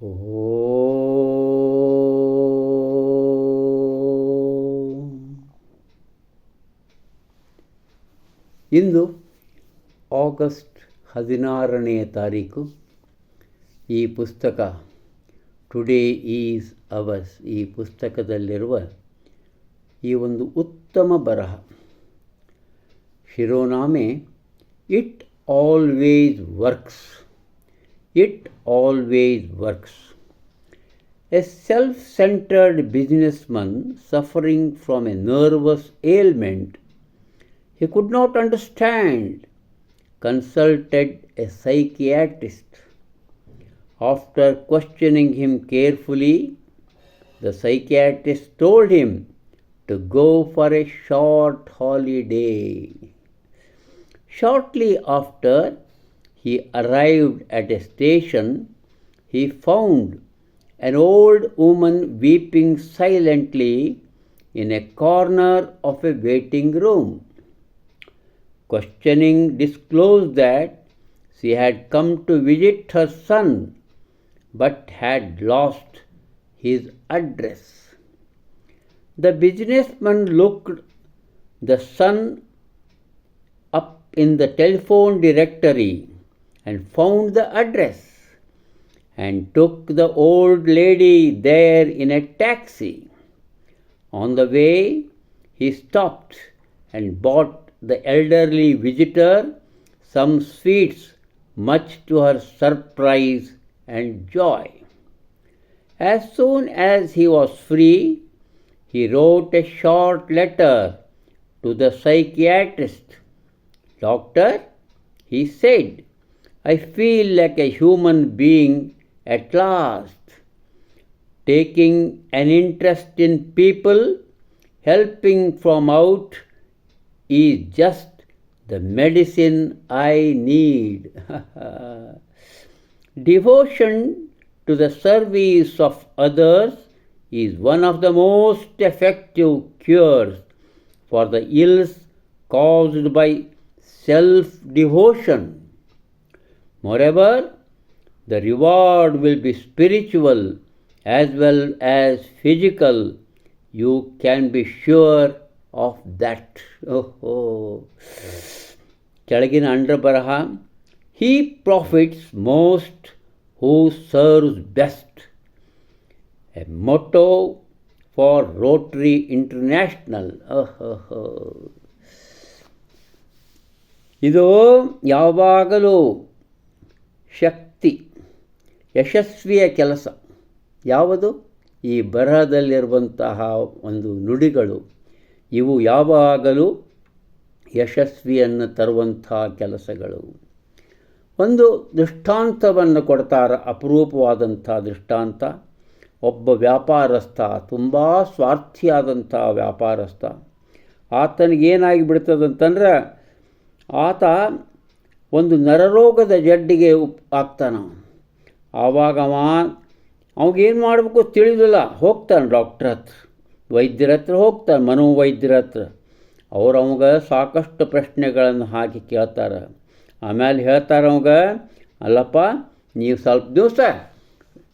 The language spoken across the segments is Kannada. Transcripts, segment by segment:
ಇಂದು ಆಗಸ್ಟ್ ಹದಿನಾರನೆಯ ತಾರೀಕು ಈ ಪುಸ್ತಕ ಟುಡೇ ಈಸ್ ಅವರ್ಸ್ ಈ ಪುಸ್ತಕದಲ್ಲಿರುವ ಈ ಒಂದು ಉತ್ತಮ ಬರಹ. ಶಿರೋನಾಮೆ it always works it always works. A self centered businessman suffering from a nervous ailment, he could not understand, consulted a psychiatrist. After questioning him carefully, the psychiatrist told him to go for a short holiday. Shortly after, he arrived at a station, he found an old woman weeping silently in a corner of a waiting room. Questioning disclosed that she had come to visit her son but had lost his address. The businessman looked the son up in the telephone directory and found the address and took the old lady there in a taxi. On the way, he stopped and bought the elderly visitor some sweets, much to her surprise and joy. As soon as he was free, he wrote a short letter to the psychiatrist. Doctor, he said, I feel like a human being at last, taking an interest in people, helping from out is just the medicine I need. Devotion to the service of others is one of the most effective cures for the ills caused by self devotion. Moreover, the reward will be spiritual as well as physical. You can be sure of that ಓಹೋ ಕೆಳಗಿನ ಅಂಡ್ರ ಬರಹ he profits most who serves best a motto for Rotary International ಓಹೋ ಇದು ಯಾವಾಗಲೂ ಶಕ್ತಿ, ಯಶಸ್ವಿಯ ಕೆಲಸ. ಯಾವುದು? ಈ ಬರಹದಲ್ಲಿರುವಂತಹ ಒಂದು ನುಡಿಗಳು. ಇವು ಯಾವಾಗಲೂ ಯಶಸ್ವಿಯನ್ನು ತರುವಂಥ ಕೆಲಸಗಳು. ಒಂದು ದೃಷ್ಟಾಂತವನ್ನು ಕೊಡ್ತಾರೆ ಅಪರೂಪವಾದಂಥ ದೃಷ್ಟಾಂತ. ಒಬ್ಬ ವ್ಯಾಪಾರಸ್ಥ, ತುಂಬ ಸ್ವಾರ್ಥಿಯಾದಂಥ ವ್ಯಾಪಾರಸ್ಥ. ಆತನಿಗೇನಾಗಿ ಬಿಡ್ತದಂತಂದ್ರೆ, ಆತ ಒಂದು ನರರೋಗದ ಜಡ್ಡಿಗೆ ಉಪ್ ಆಗ್ತಾನ. ಆವಾಗ ಅವ, ಅವಾಗೇನು ಮಾಡಬೇಕು ತಿಳಿದಿಲ್ಲ. ಹೋಗ್ತಾನೆ ಡಾಕ್ಟ್ರ್ ಹತ್ರ. ವೈದ್ಯರ ಹತ್ರ ಹೋಗ್ತಾನೆ, ಮನೋವೈದ್ಯರ ಹತ್ರ. ಅವ್ರು ಅವಾಗ ಸಾಕಷ್ಟು ಪ್ರಶ್ನೆಗಳನ್ನು ಹಾಕಿ ಕೇಳ್ತಾರೆ. ಆಮೇಲೆ ಹೇಳ್ತಾರೆ ಅವಾಗ, ಅಲ್ಲಪ್ಪ, ನೀವು ಸ್ವಲ್ಪ ದಿವಸ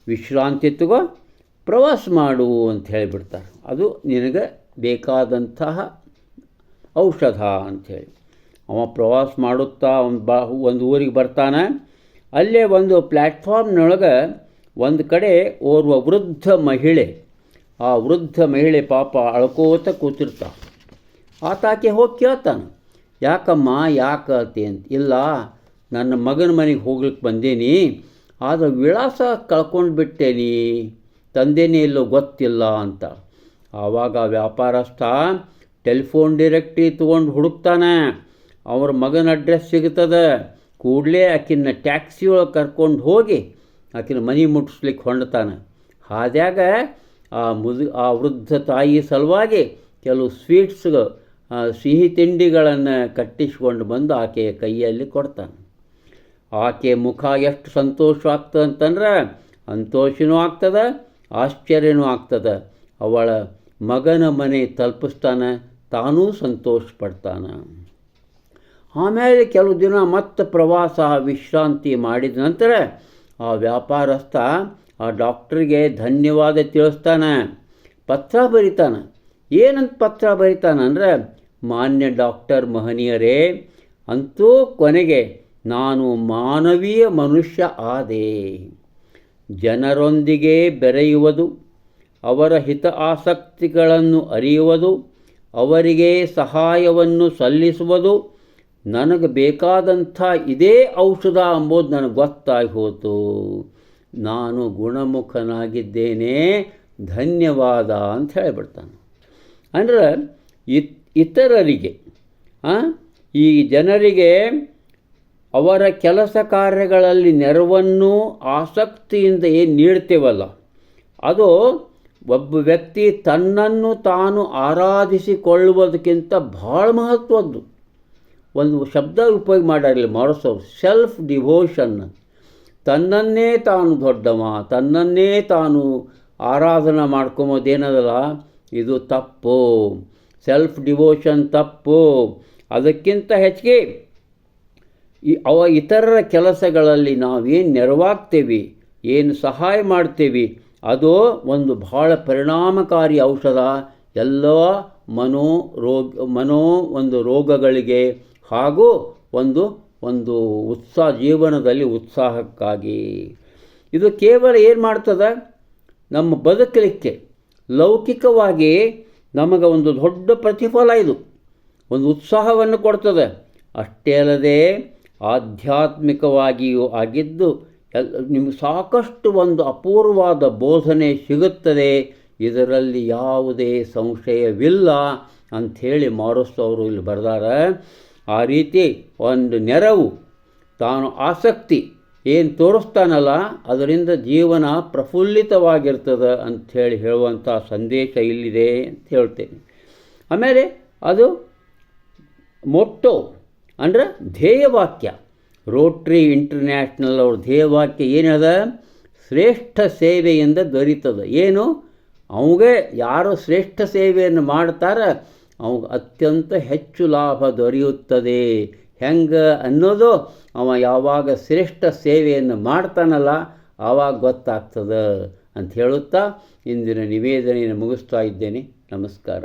ವಿಶ್ರಾಂತಿ ತಗೋ, ಪ್ರವಾಸ ಮಾಡು ಅಂತ ಹೇಳಿಬಿಡ್ತಾರೆ. ಅದು ನಿನಗೆ ಬೇಕಾದಂತಹ ಔಷಧ ಅಂಥೇಳಿ ಅವ ಪ್ರವಾಸ ಮಾಡುತ್ತಾ ಒಂದು ಬಾ, ಒಂದು ಊರಿಗೆ ಬರ್ತಾನೆ. ಅಲ್ಲೇ ಒಂದು ಪ್ಲ್ಯಾಟ್ಫಾರ್ಮ್ನೊಳಗೆ ಒಂದು ಕಡೆ ಓರ್ವ ವೃದ್ಧ ಮಹಿಳೆ. ಆ ವೃದ್ಧ ಮಹಿಳೆ ಪಾಪ ಅಳ್ಕೋತ ಕೂತಿರ್ತಾ ಆತಾಕೆ ಹೋಗಿ ಕೇಳ್ತಾನೆ, ಯಾಕಮ್ಮ ಯಾಕತಿ ಅಂತ? ಇಲ್ಲ, ನನ್ನ ಮಗನ ಮನೆಗೆ ಹೋಗ್ಲಿಕ್ಕೆ ಬಂದೇನಿ, ಆದರೆ ವಿಳಾಸ ಕಳ್ಕೊಂಡು ಬಿಟ್ಟೇನಿ. ತಂದೇನೇ ಇಲ್ಲೋ ಗೊತ್ತಿಲ್ಲ ಅಂತ. ಆವಾಗ ವ್ಯಾಪಾರಸ್ಥ ಟೆಲಿಫೋನ್ ಡೈರೆಕ್ಟ್ರಿ ತೊಗೊಂಡು ಹುಡುಕ್ತಾನೆ. ಅವ್ರ ಮಗನ ಅಡ್ರೆಸ್ ಸಿಗ್ತದೆ. ಕೂಡಲೇ ಆಕಿನ ಟ್ಯಾಕ್ಸಿ ಒಳಗೆ ಕರ್ಕೊಂಡು ಹೋಗಿ ಆಕಿನ ಮನೆ ಮುಟ್ಟಿಸ್ಲಿಕ್ಕೆ ಹೊಂಡತಾನೆ. ಹಾದ್ಯಾಗ ಆ ಮುದು, ಆ ವೃದ್ಧ ತಾಯಿ ಸಲುವಾಗಿ ಕೆಲವು ಸ್ವೀಟ್ಸ್ ಸಿಹಿ ತಿಂಡಿಗಳನ್ನು ಕಟ್ಟಿಸ್ಕೊಂಡು ಬಂದು ಆಕೆಯ ಕೈಯಲ್ಲಿ ಕೊಡ್ತಾನೆ. ಆಕೆ ಮುಖ ಎಷ್ಟು ಸಂತೋಷ ಆಗ್ತದೆ ಅಂತಂದ್ರೆ ಸಂತೋಷನೂ ಆಗ್ತದೆ, ಆಶ್ಚರ್ಯನೂ ಆಗ್ತದೆ. ಅವಳ ಮಗನ ಮನೆ ತಲುಪಿಸ್ತಾನೆ, ತಾನೂ ಸಂತೋಷ ಪಡ್ತಾನೆ. ಆಮೇಲೆ ಕೆಲವು ದಿನ ಮತ್ತೆ ಪ್ರವಾಸ, ವಿಶ್ರಾಂತಿ ಮಾಡಿದ ನಂತರ ಆ ವ್ಯಾಪಾರಸ್ಥ ಆ ಡಾಕ್ಟ್ರಿಗೆ ಧನ್ಯವಾದ ತಿಳಿಸ್ತಾನೆ. ಪತ್ರ ಬರಿತಾನೆ. ಏನಂತ ಪತ್ರ ಬರಿತಾನಂದರೆ ಮಾನ್ಯ ಡಾಕ್ಟರ್ ಮಹನೀಯರೇ ಅಂತೂ ಕೊನೆಗೆ ನಾನು ಮಾನವೀಯ ಮನುಷ್ಯ ಆದೆ. ಜನರೊಂದಿಗೆ ಬೆರೆಯುವುದು, ಅವರ ಹಿತ ಆಸಕ್ತಿಗಳನ್ನು ಅರಿಯುವುದು, ಅವರಿಗೆ ಸಹಾಯವನ್ನು ಸಲ್ಲಿಸುವುದು ನನಗೆ ಬೇಕಾದಂಥ ಇದೇ ಔಷಧ ಅಂಬೋದು ನನಗೆ ಗೊತ್ತಾಗಿ ಹೋತು. ನಾನು ಗುಣಮುಖನಾಗಿದ್ದೇನೆ, ಧನ್ಯವಾದ ಅಂತ ಹೇಳಿಬಿಡ್ತಾನೆ. ಅಂದ್ರೆ ಇತ್, ಇತರರಿಗೆ ಈ ಜನರಿಗೆ ಅವರ ಕೆಲಸ ಕಾರ್ಯಗಳಲ್ಲಿ ನೆರವನ್ನು, ಆಸಕ್ತಿಯಿಂದ ಏನು ನೀಡ್ತೇವಲ್ಲ, ಅದು ಒಬ್ಬ ವ್ಯಕ್ತಿ ತನ್ನನ್ನು ತಾನು ಆರಾಧಿಸಿಕೊಳ್ಳುವುದಕ್ಕಿಂತ ಭಾಳ ಮಹತ್ವದ್ದು. ಒಂದು ಶಬ್ದ ಉಪಯೋಗ ಮಾಡಿರಲಿ ಮಾರಸೋರು ಸೆಲ್ಫ್ ಡಿವೋಷನ್ ತನ್ನನ್ನೇ ತಾನು ದೊಡ್ಡವ, ತನ್ನನ್ನೇ ತಾನು ಆರಾಧನೆ ಮಾಡ್ಕೊಂಬೋದೇನದಲ್ಲ ಇದು ತಪ್ಪು. ಸೆಲ್ಫ್ ಡಿವೋಷನ್ ತಪ್ಪು. ಅದಕ್ಕಿಂತ ಹೆಚ್ಚಿಗೆ ಅವ ಇತರರ ಕೆಲಸಗಳಲ್ಲಿ ನಾವೇನು ನೆರವಾಗ್ತೇವೆ, ಏನು ಸಹಾಯ ಮಾಡ್ತೇವೆ, ಅದು ಒಂದು ಬಹಳ ಪರಿಣಾಮಕಾರಿ ಔಷಧ. ಎಲ್ಲ ಮನೋ ರೋಗ, ಮನೋ ಒಂದು ರೋಗಗಳಿಗೆ ಹಾಗೂ ಒಂದು ಒಂದು ಉತ್ಸಾಹ ಜೀವನದಲ್ಲಿ ಉತ್ಸಾಹಕ್ಕಾಗಿ. ಇದು ಕೇವಲ ಏನು ಮಾಡ್ತದೆ? ನಮ್ಮ ಬದುಕಲಿಕ್ಕೆ ಲೌಕಿಕವಾಗಿ ನಮಗೆ ಒಂದು ದೊಡ್ಡ ಪ್ರತಿಫಲ ಇದು. ಒಂದು ಉತ್ಸಾಹವನ್ನು ಕೊಡ್ತದೆ. ಅಷ್ಟೇ ಅಲ್ಲದೆ ಆಧ್ಯಾತ್ಮಿಕವಾಗಿಯೂ ಆಗಿದ್ದು ಎಲ್, ನಿಮಗೆ ಸಾಕಷ್ಟು ಒಂದು ಅಪೂರ್ವವಾದ ಬೋಧನೆ ಸಿಗುತ್ತದೆ. ಇದರಲ್ಲಿ ಯಾವುದೇ ಸಂಶಯವಿಲ್ಲ ಅಂಥೇಳಿ ಮಾರುಸ್ ಅವರು ಇಲ್ಲಿ ಬರೆದಾರೆ. ಆ ರೀತಿ ಒಂದು ನೆರವು, ತಾನು ಆಸಕ್ತಿ ಏನು ತೋರಿಸ್ತಾನಲ್ಲ, ಅದರಿಂದ ಜೀವನ ಪ್ರಫುಲ್ಲಿತವಾಗಿರ್ತದೆ ಅಂಥೇಳಿ ಹೇಳುವಂಥ ಸಂದೇಶ ಇಲ್ಲಿದೆ ಅಂತ ಹೇಳ್ತೇನೆ. ಆಮೇಲೆ ಅದು ಮೊಟ್ಟೋ ಅಂದರೆ ಧ್ಯೇಯವಾಕ್ಯ. ರೋಟ್ರಿ ಇಂಟರ್ನ್ಯಾಷನಲ್ ಅವ್ರ ಧ್ಯೇಯವಾಕ್ಯ ಏನದ? ಶ್ರೇಷ್ಠ ಸೇವೆಯಿಂದ ದೊರೀತದೆ. ಏನು? ಅವಗೆ ಯಾರು ಶ್ರೇಷ್ಠ ಸೇವೆಯನ್ನು ಮಾಡ್ತಾರೆ? ಅವಾಗ ಅತ್ಯಂತ ಹೆಚ್ಚು ಲಾಭ ದೊರೆಯುತ್ತದೆ. ಹೆಂಗೆ ಅನ್ನೋದು ಅವ ಯಾವಾಗ ಶ್ರೇಷ್ಠ ಸೇವೆಯನ್ನು ಮಾಡ್ತಾನಲ್ಲ ಆವಾಗ ಗೊತ್ತಾಗ್ತದೆ ಅಂತ ಹೇಳುತ್ತಾ ಇಂದಿನ ನಿವೇದನೆಯನ್ನು ಮುಗಿಸ್ತಾ ಇದ್ದೇನೆ. ನಮಸ್ಕಾರ.